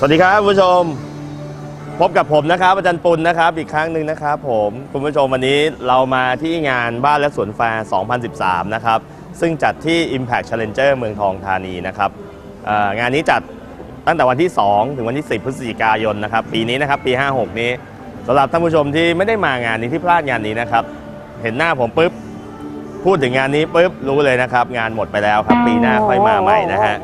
สวัสดีครับคุณผู้ชม พบกับผมนะครับอาจารย์ปุณนะครับ อีกครั้งหนึ่งนะครับ ผมคุณผู้ชมวันนี้เรามาที่งานบ้านและสวนแฟร์ 2013 นะครับ ซึ่งจัดที่ Impact Challenger เมืองทองธานีนะครับงานนี้จัดตั้งแต่วันที่ 2 ถึงวันที่ 10 พฤศจิกายนนะครับ ปีนี้นะครับ ปี 56 นี้สำหรับท่านผู้ชมที่ไม่ได้มางานนี้ที่พลาดงานนี้นะครับ เห็นหน้าผมปุ๊บพูดถึงงานนี้ปุ๊บรู้เลยนะครับ งานหมดไปแล้วครับ ปีหน้าค่อยมาใหม่นะฮะ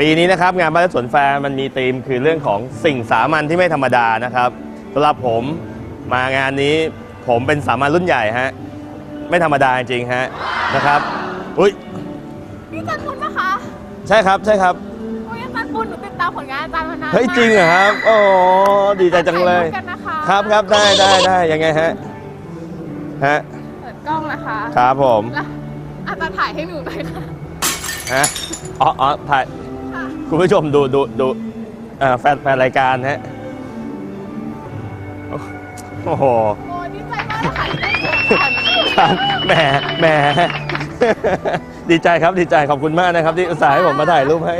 ปีนี้นะครับงานบ้านและสวนแฟร์มันมีธีมคือเรื่องของสิ่งสามัญที่ไม่ธรรมดานะครับสำหรับผมมางานนี้ผมเป็นสามัญรุ่นใหญ่ฮะไม่ธรรมดาจริงๆฮะนะครับอุ้ยพี่อาจารย์ปุณปะคะใช่ครับใช่ครับโอ้ยอาจารย์ปุณหนูติดตามผลงานอาจารย์มานานเฮ้ยจริงเหรอครับโอ้ดีใจจังเลยถ่ารูปกันนะคะครับครับได้ได้ได้ยังไงฮะฮะเปิดกล้องนะคะครับผมแล้วอาจารย์ถ่ายให้หนูหน่อยค่ะฮะอ๋ออ๋อถ่าย ค่ะคุณผู้ชมดูดูดูเอ่อแฟนแฟนรายการฮะโอ้โหโอ้ดีใจมากถ่ายได้เยอะขนาดนี้ครับแหมแหมดีใจครับดีใจขอบคุณมากนะครับ ที่อุตส่าห์ให้ผมมาถ่ายรูปให้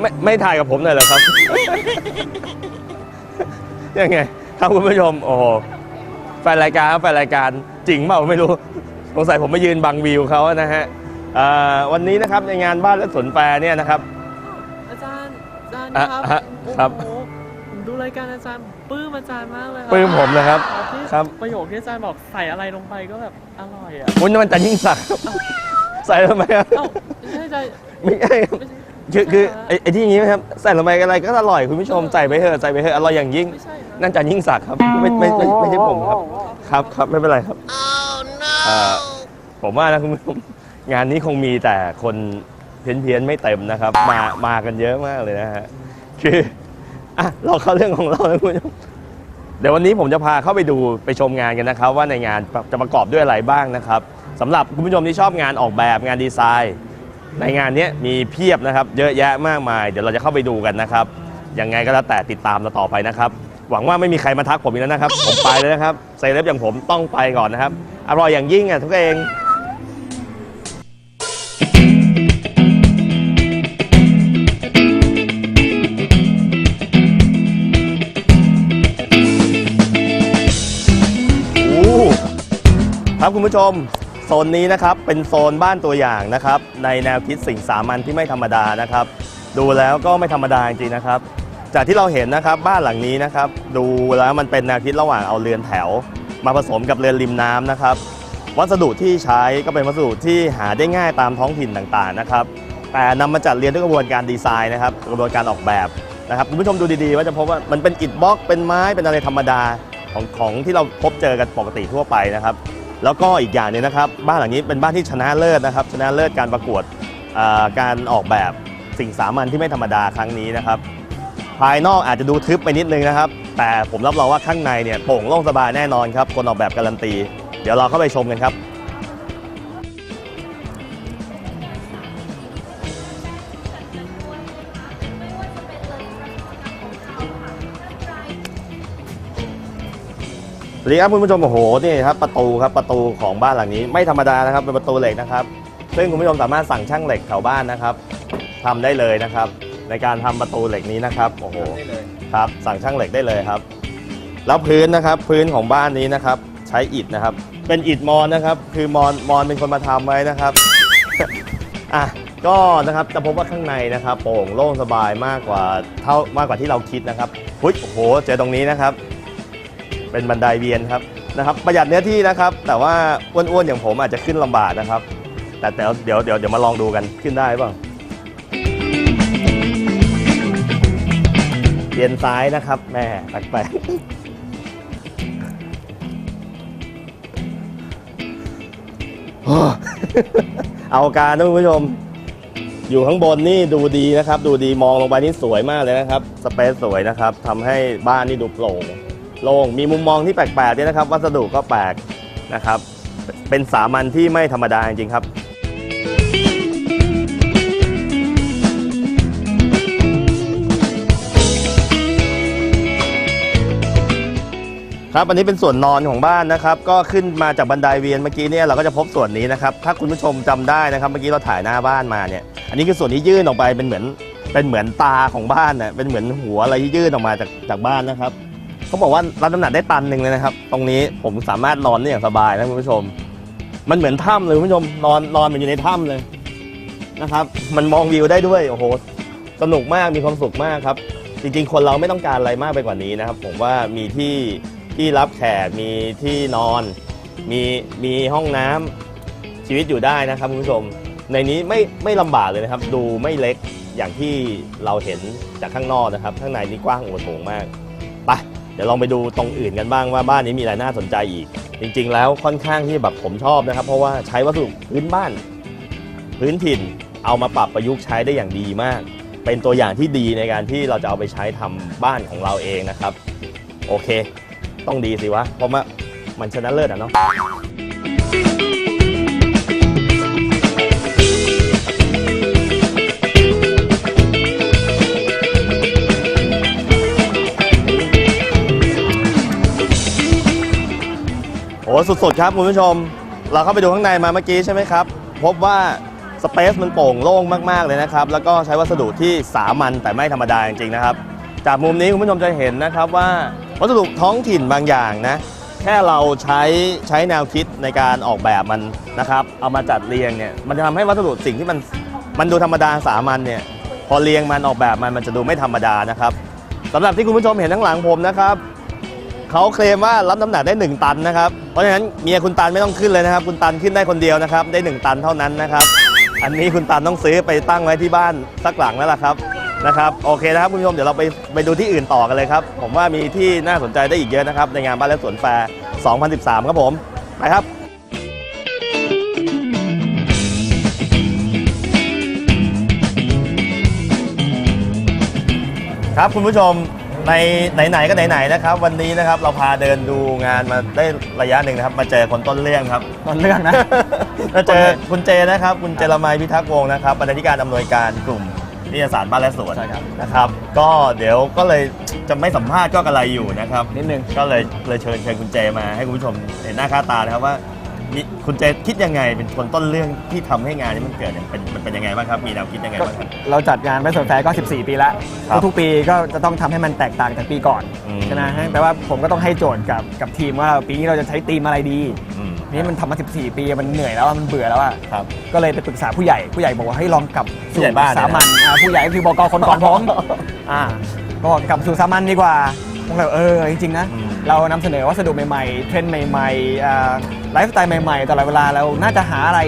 ไม่ไม่ถ่ายกับผมหน่อยเหรอครับยังไงครับคุณผู้ชมโอ้โหแฟนรายการครับแฟนรายการจริงเปล่าไม่รู้สงสัยผมมายืนบังวิวเขานะฮะเอ่อวันนี้นะครับในงานบ้านและสวนแฟร์เนี่ยนะครับอาจารย์อาจารย์อะครับฮะครับ โอ้โหผมดูรายการอาจารย์ปลื้มอาจารย์มากเลยครัปลื้มผมนะครับ ที่ครับ ประโยคที่อาจารย์บอกใส่อะไรลงไปก็แบบอร่อยอะคุณมันจะยิ่งสักดิ์ใส่ทำไมครับเอ้าไม่ใช่ใจไม่ใช่ครับไม่ใช่ คือคือไม่ไอ้ไอ้ที่อย่างนี้นะครับใส่ลงไปอะไรก็อร่อยคุณผู้ชมใส่ไปเถอะใส่ไปเถอะอร่อยอย่างยิ่งไม่ใช่นะนั่นจะยิ่งศักดิ์ครับไม่ไม่ไม่ไม่ใช่ผมครับ ครับครับไม่เป็นไรครับเอ่อผมว่านะคุณผู้ชมงานนี้คงมีแต่คนเพี้ยนเพียนๆไม่เต็มนะครับ มามากันเยอะมากเลยนะฮะคืออะเราเข้าเรื่องของเรานะคุณผู้ชมเดี๋ยววันนี้ผมจะพาเข้าไปดูไปชมงานกันนะครับ ว่าในงานจะประกอบด้วยอะไรบ้างนะครับสำหรับคุณผู้ชมที่ชอบงานออกแบบงานดีไซน์ ในงานนี้มีเพียบนะครับ เยอะแยะมากมาย เดี๋ยวเราจะเข้าไปดูกันนะครับยังไงก็แล้วแต่ติดตามเราต่อไปนะครับ หวังว่าไม่มีใครมาทักผมอีกแล้วนะครับ ผมไปเลยนะครับเซเลบอย่างผมต้องไปก่อนนะครับ อร่อยอย่างยิ่งอะทุกเอง ครับคุณผู้ชมโซนนี้นะครับเป็นโซนบ้านตัวอย่างนะครับในแนวคิดสิ่งสามัญที่ไม่ธรรมดานะครับ ดูแล้วก็ไม่ธรรมดาจริงๆนะครับ จากที่เราเห็นนะครับบ้านหลังนี้นะครับดูแล้วมันเป็นแนวคิดระหว่างเอาเรือนแถว มาผสมกับเรือนริมน้ำนะครับวัสดุที่ใช้ก็เป็นวัสดุที่หาได้ง่ายตามท้องถิ่นต่างๆนะครับแต่นำมาจัดเรียนด้วยกระบวนการดีไซน์นะครับกระบวนการออกแบบนะครับคุณผู้ชมดูดีๆ ว่าจะพบว่ามันเป็นอิฐบล็อกเป็นไม้เป็นอะไรธรรมดาของของที่เราพบเจอกันปกติทั่วไปนะครับ แล้วก็อีกอย่างนึงนะครับบ้านหลังนี้เป็นบ้านที่ชนะเลิศนะครับ ชนะเลิศการประกวดการออกแบบสิ่งสามัญที่ไม่ธรรมดาครั้งนี้นะครับ ภายนอกอาจจะดูทึบไปนิดนึงนะครับ แต่ผมรับรองว่าข้างในเนี่ยโปร่งโล่งสบายแน่นอนครับคนออกแบบการันตี เดี๋ยวเราเข้าไปชมกันครับ สวัสดีครับคุณผู้ชมโอ้โหนี่ครับประตูครับประตูของบ้านหลังนี้ ไม่ธรรมดานะครับเป็นประตูเหล็กนะครับ ซึ่งคุณผู้ชมสามารถสั่งช่างเหล็กแถวบ้านนะครับทำได้เลยนะครับ ในการทำประตูเหล็กนี้นะครับโอ้โหครับสั่งช่างเหล็กได้เลยครับ แล้วพื้นนะครับพื้นของบ้านนี้นะครับ ใช้อิฐนะครับ เป็นอิฐมอนนะครับ คือมอนมอนเป็นคนมาทำไว้นะครับอะก็นะครับจะพบว่าข้างในนะครับโปร่งโล่งสบายมากกว่าเท่ามากกว่าที่เราคิดนะครับหุ้ยโอ้โหเจอตรงนี้นะครับ เป็นบันไดเวียนครับนะครับ ประหยัดเนื้อที่นะครับ แต่ว่าอ้วนๆอย่างผมอาจจะขึ้นลำบากนะครับ แต่เดี๋ยวเดี๋ยวเดี๋ยวเดี๋ยวมาลองดูกันขึ้นได้เปล่าเวียนซ้ายนะครับแม่แปลกๆเอาการนะคุณผู้ชมอยู่ข้างบนนี่ดูดีนะครับ ดูดีมองลงไปนี่สวยมากเลยนะครับ สเปซสวยนะครับทำให้บ้านนี่ดูโปร่ง โล่งมีมุมมองที่แปลกๆด้วยนะครับ วัสดุก็แปลกนะครับ เป็นสามัญที่ไม่ธรรมดาจริงๆครับ ครับอันนี้เป็นส่วนนอนของบ้านนะครับ ก็ขึ้นมาจากบันไดเวียนเมื่อกี้เนี่ยเราก็จะพบส่วนนี้นะครับ ถ้าคุณผู้ชมจำได้นะครับ เมื่อกี้เราถ่ายหน้าบ้านมาเนี่ย อันนี้คือส่วนที่ยื่นออกไปเป็นเหมือนเเป็นเหมือนตาของบ้านน่ะเป็นเหมือนหัวอะไรที่ยื่นออกมาจากจากบ้านนะครับ เขาบอกว่ารับน้ำหนักได้ตันหนึ่งเลยนะครับ ตรงนี้ผมสามารถนอนได้อย่างสบายนะคุณผู้ชม มันเหมือนถ้ำเลยคุณผู้ชมนอนนอนมันอยู่ในถ้ำเลยนะครับ มันมองวิวได้ด้วยโอ้โหสนุกมากมีความสุขมากครับ จริงๆ คนเราไม่ต้องการอะไรมากไปกว่านี้นะครับ ผมว่ามีที่ที่รับแขกมีที่นอน มีมีห้องน้ำชีวิตอยู่ได้นะครับคุณผู้ชม ในนี้ไม่ไม่ลำบากเลยนะครับ ดูไม่เล็กอย่างที่เราเห็นจากข้างนอกนะครับ ข้างในนี่กว้างโอโถงมากไป เดี๋ยวลองไปดูตรงอื่นกันบ้างว่าบ้านนี้มีอะไรน่าสนใจอีก จริง ๆ แล้วค่อนข้างที่แบบผมชอบนะครับ เพราะว่าใช้วัสดุพื้นบ้าน พื้นถิ่นเอามาปรับประยุกต์ใช้ได้อย่างดีมาก เป็นตัวอย่างที่ดีในการที่เราจะเอาไปใช้ทำบ้านของเราเองนะครับ โอเค ต้องดีสิวะเพราะว่ามันชนะเลิศอะเนาะ โอ้สุดๆครับคุณผู้ชม เราเข้าไปดูข้างในมาเมื่อกี้ใช่ไหมครับ พบว่าสเปซมันโปร่งโล่งมากๆเลยนะครับ แล้วก็ใช้วัสดุที่สามัญแต่ไม่ธรรมดาจริงๆนะครับ จากมุมนี้คุณผู้ชมจะเห็นนะครับว่าวัสดุท้องถิ่นบางอย่างนะ แค่เราใช้ใช้แนวคิดในการออกแบบมันนะครับ เอามาจัดเรียงเนี่ยมันจะทำให้วัสดุสิ่งที่มันมันดูธรรมดาสามัญเนี่ยพอเรียงมันออกแบบมันมันจะดูไม่ธรรมดานะครับสำหรับที่คุณผู้ชมเห็นข้างหลังผมนะครับ เขาเคลมว่ารับน้ำหนักได้ 1 ตันนะครับ เพราะฉะนั้นเมียคุณตันไม่ต้องขึ้นเลยนะครับ คุณตันขึ้นได้คนเดียวนะครับ ได้ 1 ตันเท่านั้นนะครับ อันนี้คุณตันต้องซื้อไปตั้งไว้ที่บ้านสักหลังแล้วล่ะครับนะครับ โอเคนะครับคุณผู้ชมเดี๋ยวเราไปไปดูที่อื่นต่อกันเลยครับ ผมว่ามีที่น่าสนใจได้อีกเยอะนะครับ ในงานบ้านและสวนแฟร์ 2013 ครับผม ไปครับครับคุณผู้ชม ในไหนๆก็ไหนๆนะครับ วันนี้นะครับเราพาเดินดูงานมาได้ระยะหนึ่งนะครับ มาเจอคนต้นเรื่องครับ ตอนเรื่องนะ มาเจอคุณเจนะครับ คุณเจรมัยพิทักษ์วงศ์นะครับบรรณาธิการอำนวยการกลุ่มนิตยสารบ้านและสวนใช่ครับ นะครับ ก็เดี๋ยวก็เลยจะไม่สัมภาษณ์ก็กระไรอยู่นะครับ นิดนึง ก็เลยเลยเชิญเชิญคุณเจมาให้คุณผู้ชมเห็นหน้าค่าตานะครับว่า มีคุณเจคิดยังไงเป็นคนต้นเรื่องที่ทำให้งานนี้มันเกิดเนี่ยเป็นมันเป็นยังไงบ้างครับ มีแนวคิดยังไงบ้างครับ เราจัดงานไปสวนแฟร์ก็ 14 ปีแล้วครับทุกๆปีก็จะต้องทำให้มันแตกต่างจากปีก่อนอืม ใช่ไหมแปลว่าผมก็ต้องให้โจทย์กับกับทีมว่าปีนี้เราจะใช้ธีมอะไรดีอืมนี่มันทำมา 14 ปีมันเหนื่อยแล้วอะมันเบื่อแล้วอะครับ ก็เลยไปปรึกษาผู้ใหญ่ผู้ใหญ่บอกว่าให้ลองกลับผู้ใหญ่บ้านเนี่ยนะสามัญอ่าผู้ใหญ่ก็คือบกคนก่อนผม อ่าก็บอกกลับสู่สามัญดีกว่าผมเลยเออจริงๆนะ อืม เรานำเสนอวัสดุใหม่ๆ เทรนด์ใหม่ๆอ่า ไลฟ์สไตล์ใหม่ๆตลอดเวลาเราน่าจะหาอะไร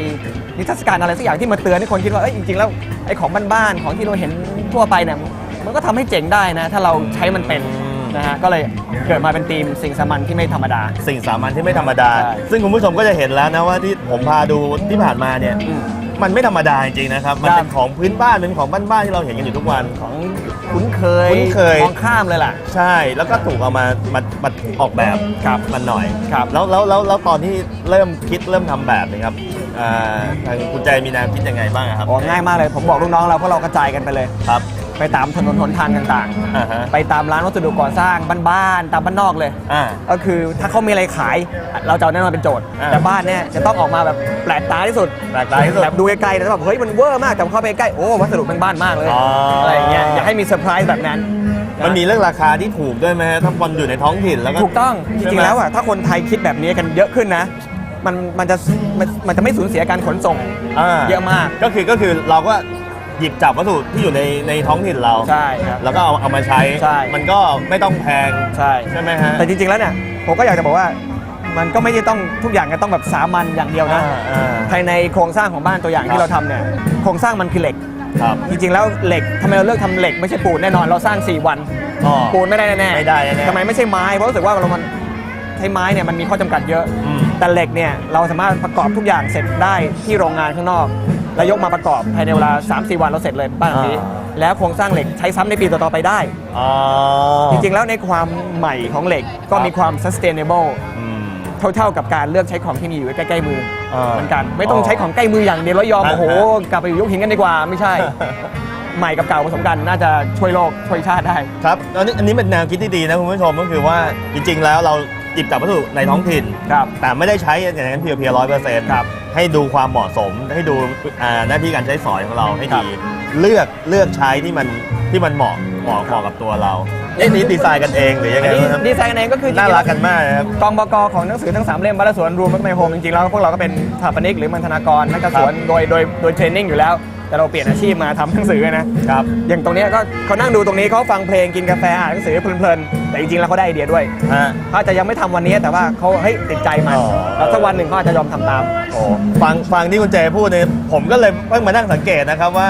นิทรรศการอะไรสักอย่างที่มาเตือนให้คนคิดว่าเอ้ยจริงๆแล้วไอ้ของบ้านๆของที่เราเห็นทั่วไปเนี่ยมันก็ทำให้เจ๋งได้นะ ถ้าเราใช้มันเป็นนะฮะก็เลยเกิดมาเป็นทีมสิ่งสามัญที่ไม่ธรรมดา สิ่งสามัญที่ไม่ธรรมดาใช่ซึ่งคุณผู้ชมก็จะเห็นแล้วนะว่าที่ผมพาดูที่ผ่านมาเนี่ยอื มมันไม่ธรรมดาจริงๆนะครับ มันครับเป็นของพื้นบ้านเป็นของบ้านๆที่เราเห็นกันอยู่ทุกวัน ของคุ้นเคยคุ้นเคย มองข้ามเลยล่ะ ใช่ แล้วก็ถูกเอามามามาออกแบบครับมันหน่อยครับ แล้วแล้วแล้วแล้วตอนที่เริ่มคิดเริ่มทำแบบนี้ครับอ่าทางคุณใจมีแนวคิดยังไงบ้างครับโอ้ง่ายมากเลย ผมบอกลูกน้องเราเพราะเรากระจายกันไปเลย ครับ ไปตามถนนหนทางต่างอ่าฮะๆ ไปตามร้านวัสดุก่อสร้างบ้านๆตามบ้านนอกเลย อ่า ก็คือถ้าเขามีอะไรขาย เราจะเอาแน่นอนเป็นโจทย์ อ่าแต่บ้านเนี่ยจะต้องออกมาแบบแปลกตาที่สุดแปลกตาที่สุดแบบดูไกลๆแต่แบบเฮ้ยมันเวอร์มากแต่พอเข้าไปใกล้โอ้วัสดุเป็นบ้านมากเลยอ๋ออ อะไรอย่างเงี้ยอยากให้มีเซอร์ไพรส์แบบนั้นมันมีเรื่องราคาที่ถูกด้วยไหมฮะถ้าคนอยู่ในท้องถิ่นแล้วก็ถูกต้องจใช่ริงไหมๆแล้วอะถ้าคนไทยคิดแบบนี้กันเยอะขึ้นนะ มันมันจะมันมันจะไม่สูญเสียการขนส่ง อ่าเยอะมาก ก็คือก็คือเราก็ หยิบจับวัสดุที่อยู่ในในท้องถิ่นเรา ใช่ครับ แล้วก็เอาเอามาใช้ ใช่ มันก็ไม่ต้องแพงใช่ใช่ไหมฮะ แต่จริงๆแล้วเนี่ยผมก็อยากจะบอกว่า มันก็ไม่ได้ต้องทุกอย่างก็ต้องแบบสามัญอย่างเดียวนะอ่าอ่าภายในโครงสร้างของบ้านตัวอย่างครับที่เราทำเนี่ยโครงสร้างมันคือเหล็ก ครับจริงๆแล้วเหล็กทำไมเราเลือกทำเหล็กไม่ใช่ปูนแน่นอนเราสร้าง 4 วัน อ๋อ ปูนไม่ได้แน่ๆไม่ได้แน่ๆทำไมไม่ใช่ไม้เพราะรู้สึกว่าเรามันใช้ไม้เนี่ยมันมีข้อจำกัดเยอะ อืมแต่เหล็กเนี่ยเราสามารถประกอบทุกอย่างเสร็จได้ที่โรงงานข้างนอกแล้วยกมาประกอบภายในเวลา 3-4 วันเราเสร็จเลยบ้านหลังนี้ อ่า แล้วโครงสร้างเหล็กใช้ซ้ำในปีต่อๆไปได้ อ๋อ จริงๆ แล้วในความใหม่ของเหล็กก็มีความ sustainable อืม เท่าๆกับการเลือกใช้ของที่มีอยู่ใกล้ๆมืออ่าเหมือนกัน ไม่ต้องใช้ของใกล้มืออย่างเดียวแล้วยอมอ่าโอ้โหกลับไปอยู่ยุคหินกันดีกว่าไม่ใช่ ใหม่กับเก่าผสมกันน่าจะช่วยโลกช่วยชาติได้ ครับอันนี้อันนี้เป็นแนวคิดที่ดีนะคุณผู้ชมก็คือว่าจริง ๆ แล้วเรา หยิบจับวัตถุในท้องถิ่น ครับ แต่ไม่ได้ใช้อย่างนั้นเพียวๆร้อยเปอร์เซ็นต์ครับ ให้ดูความเหมาะสมให้ดูอ่าหน้าที่การใช้สอยของเราให้ครับดี เลือกเลือกใช้ที่มันที่มันเหมาะเหมาะเหมาะกับตัวเราเอ๊ะนี่ดีไซน์กันเองหรือยังไงอันนี้ครับดีไซน์กันเองก็คือจงๆน่ารักกันมากนะครับ กองบกของหนังสือทั้งสามเล่มบ้านและสวนรวมรถไมโฮมจริงๆแล้วพวกเราก็เป็นสถาปนิกหรือมันธนากรนักการสวนโดยโดยโดยเทรนนิ่งอยู่แล้ว แต่เราเปลี่ยนอาชีพมาทำหนังสือนะครับอย่างตรงเนี้ยก็เขานั่งดูตรงนี้เขาฟังเพลงกินกาแฟอ่านหนังสือเพลินๆแต่จริงๆแล้วเขาได้ไอเดียด้วยฮะ เขาอาจจะยังไม่ทำวันนี้แต่ว่าเขาเฮ้ยติดใจมันอ๋อ แล้วสักวันหนึ่งเขาอาจจะยอมทำตาม โอ้ฟังฟังที่คุณเจพูดเนี่ยผมก็เลยเพิ่งมานั่งสังเกตนะครับว่า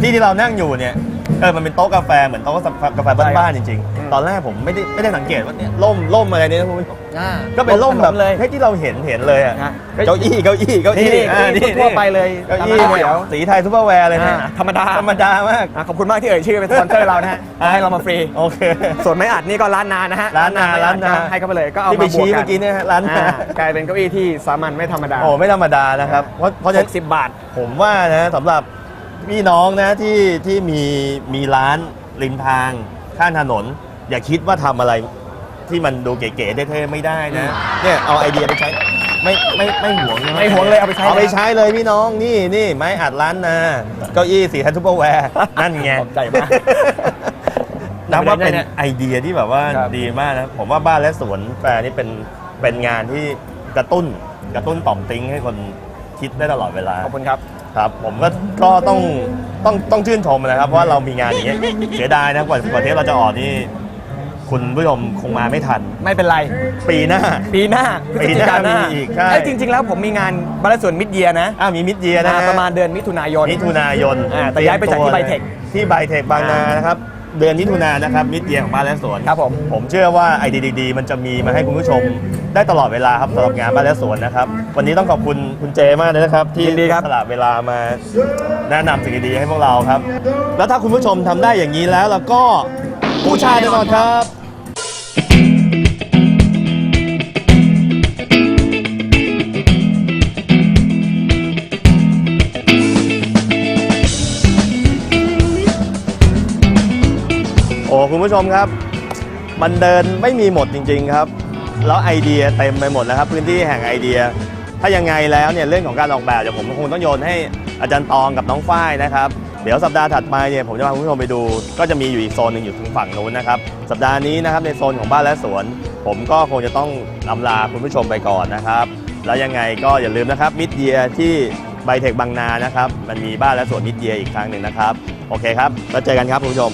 ที่ที่เรานั่งอยู่เนี่ย เออมันเป็นโต๊ะกาแฟเหมือนโต๊ะกาแฟบ้านๆจริง อืม ๆ ตอนแรกผมไม่ได้ไม่ได้สังเกตว่าเนี่ยร่มร่มอะไรเนี่ยนะคุณผู้ชมอ่าก็เป็นร่มแบบเลย ให้ที่เราเห็นเห็นเลยอะนะ เก้าอี้เก้าอี้เก้านี่อี้นี่อ่าทั่วไปเลยเก้าอี้ตามร้านเนี่ยเดี๋ยว สีไทยซูเปอร์แวร์เลยนะอ่าธรรมดา ธรรมดามาก อะขอบคุณมากที่เอ่ยชื่อเป็นสปอนเซอร์เรานะฮะให้เรามาฟรี โอเค ส่วนไม้อัดนี่ก็ร้านนานะฮะร้านนาร้านนา ให้เขาไปเลยก็เอาที่ไปมาบวชี้กกัเมื่อกี้เนี่ยฮะร้านนาอ่กลายเป็นเก้าอี้ที่สามัญไม่ธรรมดาโอ้ไม่ธรรมดานะครับเพราะเพราะฉะหนั้น กสิบบาท ผมว่านะสำหรับ พี่น้องนะที่ที่มีมีร้านริมทางข้างถนน อย่าคิดว่าทำอะไรที่มันดูเก๋ๆเท่ๆไม่ได้นะเนี่ยเอาไอเดียไปใช้ไม่ไม่ไม่หวงนะไม่หวงเลยเอาไปใช้ เอาไปใช้เลยพี่น้องนี่นี่ไม้อัดร้านนาเก้าอี้สีทันทูเปอร์แวร์นั่นไงขอบใจมากนับว่าเป็นเนี่ยไอเดียที่แบบว่าครับ ดีมากนะผมว่าบ้านและสวนแฟร์นี่เป็นเป็นงานที่กระตุ้นกระตุ้นต่อมติ้งให้คนคิดได้ตลอดเวลา ขอบคุณครับ ครับผมก็ก็ต้องต้องต้องชื่นชมนะครับเพราะว่าเรามีงานอย่างเงี้ยเสียดายนะกว่ากว่าเทปเราจะออกนี่คุณผู้ชมคงมาไม่ทัน ไม่เป็นไร ปีหน้า ปีหน้าพฤศจิกายนหน้าปีหน้ามีอีกใช่ เอ้ยจริง ๆ แล้วผมมีงานบรรส่วนมิดเยียนะอ้าวมีมิดเยียนะอ่าฮะประมาณเดือนมิถุนายน มิถุนายนอ่าแต่ย้ายไปจัดที่ตรีมตัว Bytech ที่ไบเทคบางนานะครับ เดือนมิถุนายนนะครับมิดเยียของบ้านและสวนครับผมผมเชื่อว่าไอเดียดีๆมันจะมีมาให้คุณผู้ชมได้ตลอดเวลาครับสำหรับงานบ้านและสวนนะครับ วันนี้ต้องขอบคุณคุณเจมากเลยนะครับ ที่ยินดีครับ สละเวลามาแนะนำสิ่งดีๆให้พวกเราครับ แล้วถ้าคุณผู้ชมทำได้อย่างนี้แล้วแล้วก็ผู้ชายแน่นอนครับ ผู้ชมครับ มันเดินไม่มีหมดจริง ๆ ครับ แล้วไอเดียเต็มไปหมดแล้วครับพื้นที่แห่งไอเดีย ถ้ายังไงแล้วเนี่ยเรื่องของการออกแบบเดี๋ยวผมคงต้องโยนให้อาจารย์ตองกับน้องฝ้ายนะครับเดี๋ยวสัปดาห์ถัดไปเนี่ยผมจะพาคุณผู้ชมไปดู ก็จะมีอยู่อีกโซนหนึ่งอยู่ทางฝั่งนู้นนะครับสัปดาห์นี้นะครับในโซนของบ้านและสวน ผมก็คงจะต้องอำลาคุณผู้ชมไปก่อนนะครับ แล้วยังไงก็อย่าลืมนะครับมิดเยียที่ไบเทคบางนานะครับมันมีบ้านและสวนมิดเยียอีกครั้งหนึ่งนะครับ โอเคครับแล้วเจอกันครับคุณผู้ชม